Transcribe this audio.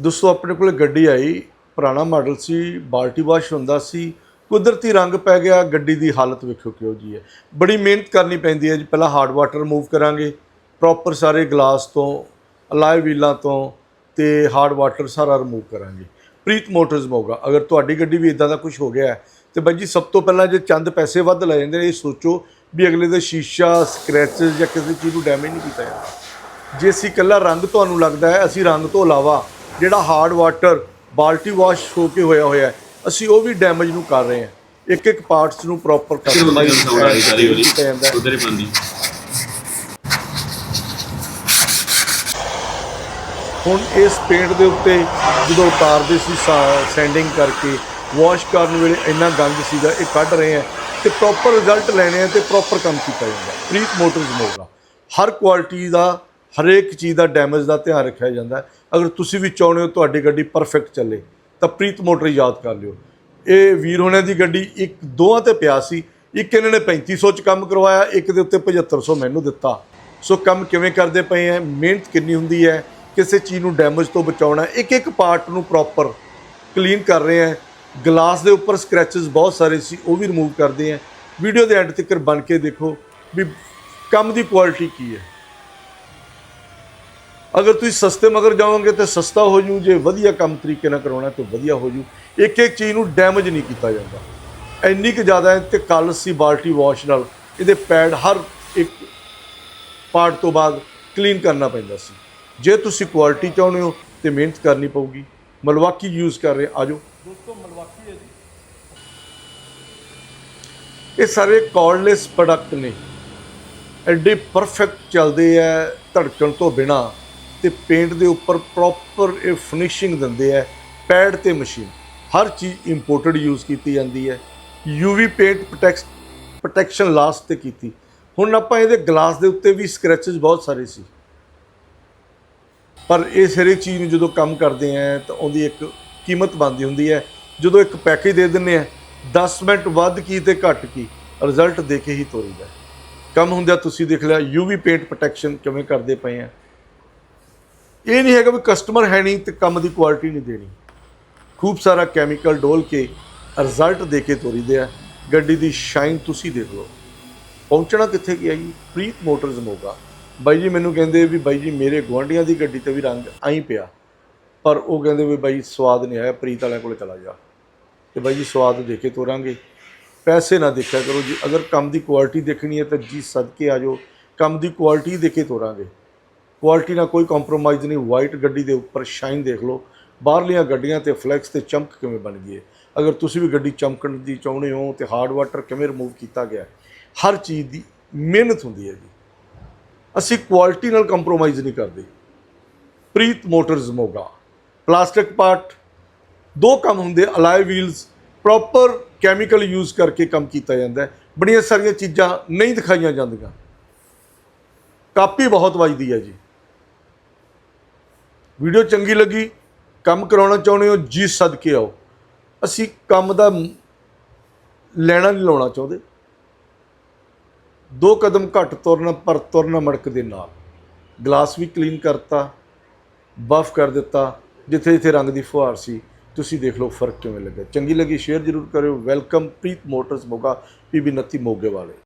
ਦੋਸਤੋ, ਆਪਣੇ ਕੋਲ ਗੱਡੀ ਆਈ, ਪੁਰਾਣਾ ਮਾਡਲ ਸੀ, ਬਾਲਟੀ ਵਾਸ਼ ਹੁੰਦਾ ਸੀ, ਕੁਦਰਤੀ ਰੰਗ ਪੈ ਗਿਆ, ਗੱਡੀ ਦੀ ਹਾਲਤ ਵੇਖੋ ਕਿਹੋ ਜੀ ਹੈ। ਬੜੀ ਮਿਹਨਤ ਕਰਨੀ ਪੈਂਦੀ ਹੈ ਜੀ, ਪਹਿਲਾਂ ਹਾਰਡ ਵਾਟਰ ਰਿਮੂਵ ਕਰਾਂਗੇ ਪ੍ਰੋਪਰ ਸਾਰੇ ਗਲਾਸ ਤੋਂ ਅਲਾਈ ਵੀਲਾਂ ਤੋਂ ਤੇ ਹਾਰਡ ਵਾਟਰ ਸਾਰਾ ਰਿਮੂਵ ਕਰਾਂਗੇ। ਪ੍ਰੀਤ ਮੋਟਰਸ ਮੋਗਾ, ਅਗਰ ਤੁਹਾਡੀ ਗੱਡੀ ਵੀ ਇਦਾਂ ਦਾ ਕੁਝ ਹੋ ਗਿਆ ਹੈ, ਤੇ ਬਾਈ ਜੀ, ਸਭ ਤੋਂ ਪਹਿਲਾਂ ਜੇ ਚੰਦ ਪੈਸੇ ਵੱਧ ਲੈ ਜਾਂਦੇ ਨੇ, ਇਹ ਸੋਚੋ ਵੀ ਅਗਲੇ ਦਾ ਸ਼ੀਸ਼ਾ ਸਕ੍ਰੈਚਸ ਜਾਂ ਕਿਸੇ ਚੀਜ਼ ਨੂੰ ਡੈਮੇਜ ਨਹੀਂ ਕੀਤਾ ਜਾਂਦਾ। ਜੇ ਅਸੀਂ ਇਕੱਲਾ ਰੰਗ ਤੁਹਾਨੂੰ ਲੱਗਦਾ ਹੈ, ਅਸੀਂ ਰੰਗ ਤੋਂ ਇਲਾਵਾ ਜਿਹੜਾ ਹਾਰਡ ਵਾਟਰ ਬਾਲਟੀ ਵਾਸ਼ ਹੋ ਕੇ ਹੋਇਆ ਹੋਇਆ ਹੈ ਅਸੀਂ ਉਹ ਵੀ ਡੈਮੇਜ ਨੂੰ ਕਰ ਰਹੇ ਹਾਂ। ਇੱਕ ਇੱਕ ਪਾਰਟਸ ਨੂੰ ਪ੍ਰੋਪਰ ਕੀਤਾ ਜਾਂਦਾ ਹੈ। ਉਧਰ ਹੀ ਬੰਦੀ ਹੁਣ ਇਸ ਪੇਂਟ ਦੇ ਉੱਤੇ ਜਦੋਂ ਉਤਾਰਦੇ ਸੀ ਸੈਂਡਿੰਗ ਕਰਕੇ ਵਾਸ਼ ਕਰਨ ਵੇਲੇ ਇੰਨਾ ਗੰਦ ਸੀਗਾ ਇਹ ਕੱਢ ਰਹੇ ਆ ਤੇ ਪ੍ਰੋਪਰ ਰਿਜ਼ਲਟ ਲੈਣੇ ਆ ਤੇ ਪ੍ਰੋਪਰ ਕੰਮ ਕੀਤਾ ਜਾਂਦਾ। ਪ੍ਰੀਤ ਮੋਟਰਸ ਮੋਗਾ ਹਰ ਕੁਆਲਿਟੀ ਦਾ ਹਰੇਕ ਚੀਜ਼ ਦਾ ਡੈਮੇਜ ਦਾ ਧਿਆਨ ਰੱਖਿਆ ਜਾਂਦਾ ਹੈ। ਅਗਰ ਤੁਸੀਂ ਵੀ ਚਾਹੁੰਦੇ ਹੋ ਤੁਹਾਡੀ ਗੱਡੀ ਪਰਫੈਕਟ ਚੱਲੇ, ਤਾਂ ਪ੍ਰੀਤ ਮੋਟਰ ਯਾਦ ਕਰ ਲਿਓ। ਇਹ ਵੀਰ ਹੋਣਿਆਂ ਦੀ ਗੱਡੀ ਇੱਕ ਦੋਵਾਂ ਤੇ ਪਿਆ ਸੀ, ਇੱਕ ਇਹਨਾਂ ਨੇ 3500 ਚ ਕੰਮ ਕਰਵਾਇਆ, ਇੱਕ ਦੇ ਉੱਤੇ 7500 ਮੈਨੂੰ ਦਿੱਤਾ। ਸੋ ਕੰਮ ਕਿਵੇਂ ਕਰਦੇ ਪਏ ਆ ਮਿਹਨਤ ਕਿੰਨੀ ਹੁੰਦੀ ਹੈ, ਕਿਸੇ ਚੀਜ਼ ਨੂੰ ਡੈਮੇਜ ਤੋਂ ਬਚਾਉਣਾ ਇੱਕ ਇੱਕ ਪਾਰਟ ਨੂੰ ਪ੍ਰੋਪਰ ਕਲੀਨ ਕਰ ਰਹੇ ਆ ਗਲਾਸ ਦੇ ਉੱਪਰ ਸਕ੍ਰੈਚਸ ਬਹੁਤ ਸਾਰੇ ਸੀ, ਉਹ ਵੀ ਰਿਮੂਵ ਕਰਦੇ ਆ ਵੀਡੀਓ ਦੇ ਐਂਡ ਤੱਕ ਬਣ ਕੇ ਦੇਖੋ ਵੀ ਕੰਮ ਦੀ ਕੁਆਲਿਟੀ ਕੀ ਹੈ। ਅਗਰ ਤੁਸੀਂ ਸਸਤੇ ਮਗਰ ਜਾਓਗੇ ਤਾਂ ਸਸਤਾ ਹੋ ਜੂ ਜੇ ਵਧੀਆ ਕੰਮ ਤਰੀਕੇ ਨਾਲ ਕਰਾਉਣਾ ਤਾਂ ਵਧੀਆ ਹੋ ਜੂ। ਇੱਕ ਇੱਕ ਚੀਜ਼ ਨੂੰ ਡੈਮੇਜ ਨਹੀਂ ਕੀਤਾ ਜਾਂਦਾ। ਇੰਨੀ ਕੁ ਜ਼ਿਆਦਾ ਹੈ ਤੇ ਕੱਲ ਸੀ ਬਾਲਟੀ ਵਾਸ਼ ਨਾਲ ਇਹਦੇ ਪੈਡ ਹਰ ਇੱਕ ਪਾਰਟ ਤੋਂ ਬਾਅਦ ਕਲੀਨ ਕਰਨਾ ਪੈਂਦਾ ਸੀ। ਜੇ ਤੁਸੀਂ ਕੁਆਲਿਟੀ ਚਾਹੁੰਦੇ ਹੋ ਤੇ ਮਿਹਨਤ ਕਰਨੀ ਪਊਗੀ। ਮਲਵਾਕੀ ਯੂਜ਼ ਕਰ ਰਹੇ ਆਜੋ ਦੋਸਤੋ ਮਲਵਾਕੀ ਹੈ ਜੀ। ਇਹ ਸਾਰੇ ਕਾਰਡਲੈਸ ਪ੍ਰੋਡਕਟ ਨੇ। ਐਡੇ ਪਰਫੈਕਟ ਚੱਲਦੇ ਆ ਧੜਕਣ ਤੋਂ ਬਿਨਾ। ਤੇ ਪੇਂਟ ਦੇ ਉੱਪਰ ਪ੍ਰੋਪਰ ਇਹ ਫਿਨਿਸ਼ਿੰਗ ਦਿੰਦੇ ਆ ਪੈਡ ਤੇ ਮਸ਼ੀਨ ਹਰ ਚੀਜ਼ ਇੰਪੋਰਟਡ ਯੂਜ਼ ਕੀਤੀ ਜਾਂਦੀ ਹੈ। UV paint protect protection last ਤੇ ਕੀਤੀ। ਹੁਣ ਆਪਾਂ ਇਹਦੇ ਗਲਾਸ ਦੇ ਉੱਤੇ ਵੀ ਸਕ੍ਰੈਚਸ ਬਹੁਤ ਸਾਰੇ ਸੀ। ਪਰ ਇਹ ਹਰੇਕ ਚੀਜ਼ ਨੂੰ ਜਦੋਂ ਕੰਮ ਕਰਦੇ ਆ, ਤਾਂ ਉਹਦੀ ਇੱਕ ਕੀਮਤ ਬਣਦੀ ਹੁੰਦੀ ਹੈ। ਜਦੋਂ ਇੱਕ ਪੈਕੇਜ ਦੇ ਦਿੰਦੇ ਆ 10 ਮਿੰਟ ਵੱਧ ਕੀ ਤੇ ਘੱਟ ਕੀ ਰਿਜ਼ਲਟ ਦੇ ਕੇ ਹੀ ਤੋਰੀਦਾ। ਹੈ। ਕੰਮ ਹੁੰਦਿਆ ਤੁਸੀਂ ਦੇਖ ਲਿਆ ਯੂਵੀ ਪੇਂਟ ਪ੍ਰੋਟੈਕਸ਼ਨ ਕਿਵੇਂ ਕਰਦੇ ਪਏ ਆ। ਇਹ ਨਹੀਂ ਹੈਗਾ ਵੀ ਕਸਟਮਰ ਹੈ ਨਹੀਂ ਤੇ ਕੰਮ ਦੀ ਕੁਆਲਿਟੀ ਨਹੀਂ ਦੇਣੀ। ਖੂਬ ਸਾਰਾ ਕੈਮੀਕਲ ਡੋਲ ਕੇ ਰਿਜ਼ਲਟ ਦੇ ਕੇ ਤੋਰੀਦੇ ਆ। ਗੱਡੀ ਦੀ ਸ਼ਾਈਨ ਤੁਸੀਂ ਦੇਖ ਲਓ। ਪਹੁੰਚਣਾ ਕਿੱਥੇ ਗਿਆ ਜੀ? ਪ੍ਰੀਤ ਮੋਟਰਸ ਮੋਗਾ। ਬਾਈ ਜੀ ਮੈਨੂੰ ਕਹਿੰਦੇ ਵੀ ਬਾਈ ਜੀ ਮੇਰੇ ਗੁਆਂਢੀਆਂ ਦੀ ਗੱਡੀ ਤੇ ਵੀ ਰੰਗ ਆਈ ਪਿਆ। ਪਰ ਉਹ ਕਹਿੰਦੇ ਵੀ ਬਾਈ ਸਵਾਦ ਨਹੀਂ ਆਇਆ, ਪ੍ਰੀਤ ਵਾਲਿਆਂ ਕੋਲ ਚਲਾ ਜਾ। ਤੇ ਬਾਈ ਜੀ ਸਵਾਦ ਦੇ ਕੇ ਤੋਰਾਂਗੇ। ਪੈਸੇ ਨਾ ਦੇਖਿਆ ਕਰੋ ਜੀ। ਅਗਰ ਕੰਮ ਦੀ ਕੁਆਲਿਟੀ ਦੇਖਣੀ ਹੈ ਤਾਂ ਜੀ ਸਦਕੇ ਆ ਜਾਓ। ਕੰਮ ਦੀ ਕੁਆਲਿਟੀ ਦੇ ਕੇ ਤੋਰਾਂਗੇ। ਕੁਆਲਿਟੀ ਨਾਲ ਕੋਈ ਕੰਪਰੋਮਾਈਜ਼ ਨਹੀਂ ਵਾਈਟ ਗੱਡੀ ਦੇ ਉੱਪਰ ਸ਼ਾਈਨ ਦੇਖ ਲਓ। ਬਾਹਰਲੀਆਂ ਗੱਡੀਆਂ ਤੇ ਫਲੈਕਸ ਤੇ ਚਮਕ ਕਿਵੇਂ ਬਣ ਗਈ ਹੈ ਅਗਰ ਤੁਸੀਂ ਵੀ ਗੱਡੀ ਚਮਕਣ ਦੀ ਚਾਹੁੰਦੇ ਹੋ ਤੇ ਹਾਰਡ ਵਾਟਰ ਕਿਵੇਂ ਰਿਮੂਵ ਕੀਤਾ ਗਿਆ ਹਰ ਚੀਜ਼ ਦੀ ਮਿਹਨਤ ਹੁੰਦੀ ਹੈ ਜੀ। ਅਸੀਂ ਕੁਆਲਿਟੀ ਨਾਲ ਕੰਪਰੋਮਾਈਜ਼ ਨਹੀਂ ਕਰਦੇ। Preet motors Moga plastic part ਦੋ ਕੰਮ ਹੁੰਦੇ alloy wheels proper chemical use ਕਰਕੇ ਕੰਮ ਕੀਤਾ ਜਾਂਦਾ ਬੜੀਆਂ ਸਾਰੀਆਂ ਚੀਜ਼ਾਂ ਨਹੀਂ ਦਿਖਾਈਆਂ ਜਾਂਦੀਆਂ। ਕਾਪੀ ਬਹੁਤ ਵੱਜਦੀ ਹੈ ਜੀ। ਵੀਡੀਓ ਚੰਗੀ ਲੱਗੀ, ਕੰਮ ਕਰਾਉਣਾ ਚਾਹੁੰਦੇ ਹੋ, ਜੀ ਸਦਕੇ ਆਓ। ਅਸੀਂ ਕੰਮ ਦਾ ਲੈਣਾ ਨਹੀਂ ਲਾਉਣਾ ਚਾਹੁੰਦੇ। ਦੋ ਕਦਮ ਘੱਟ ਤੁਰਨਾ, ਪਰ ਤੁਰਨਾ ਮੜਕ ਦੇ ਨਾਲ। ਗਲਾਸ ਵੀ ਕਲੀਨ ਕਰਤਾ ਬਫ ਕਰ ਦਿੱਤਾ, ਜਿੱਥੇ ਜਿੱਥੇ ਰੰਗ ਦੀ ਫੁਹਾਰ ਸੀ, ਤੁਸੀਂ ਦੇਖ ਲਓ ਫ਼ਰਕ ਕਿਵੇਂ ਲੱਗਾ। ਚੰਗੀ ਲੱਗੀ ਸ਼ੇਅਰ ਜ਼ਰੂਰ ਕਰਿਓ। Welcome Preet motors Moga PB 29 ਮੋਗੇ ਵਾਲੇ।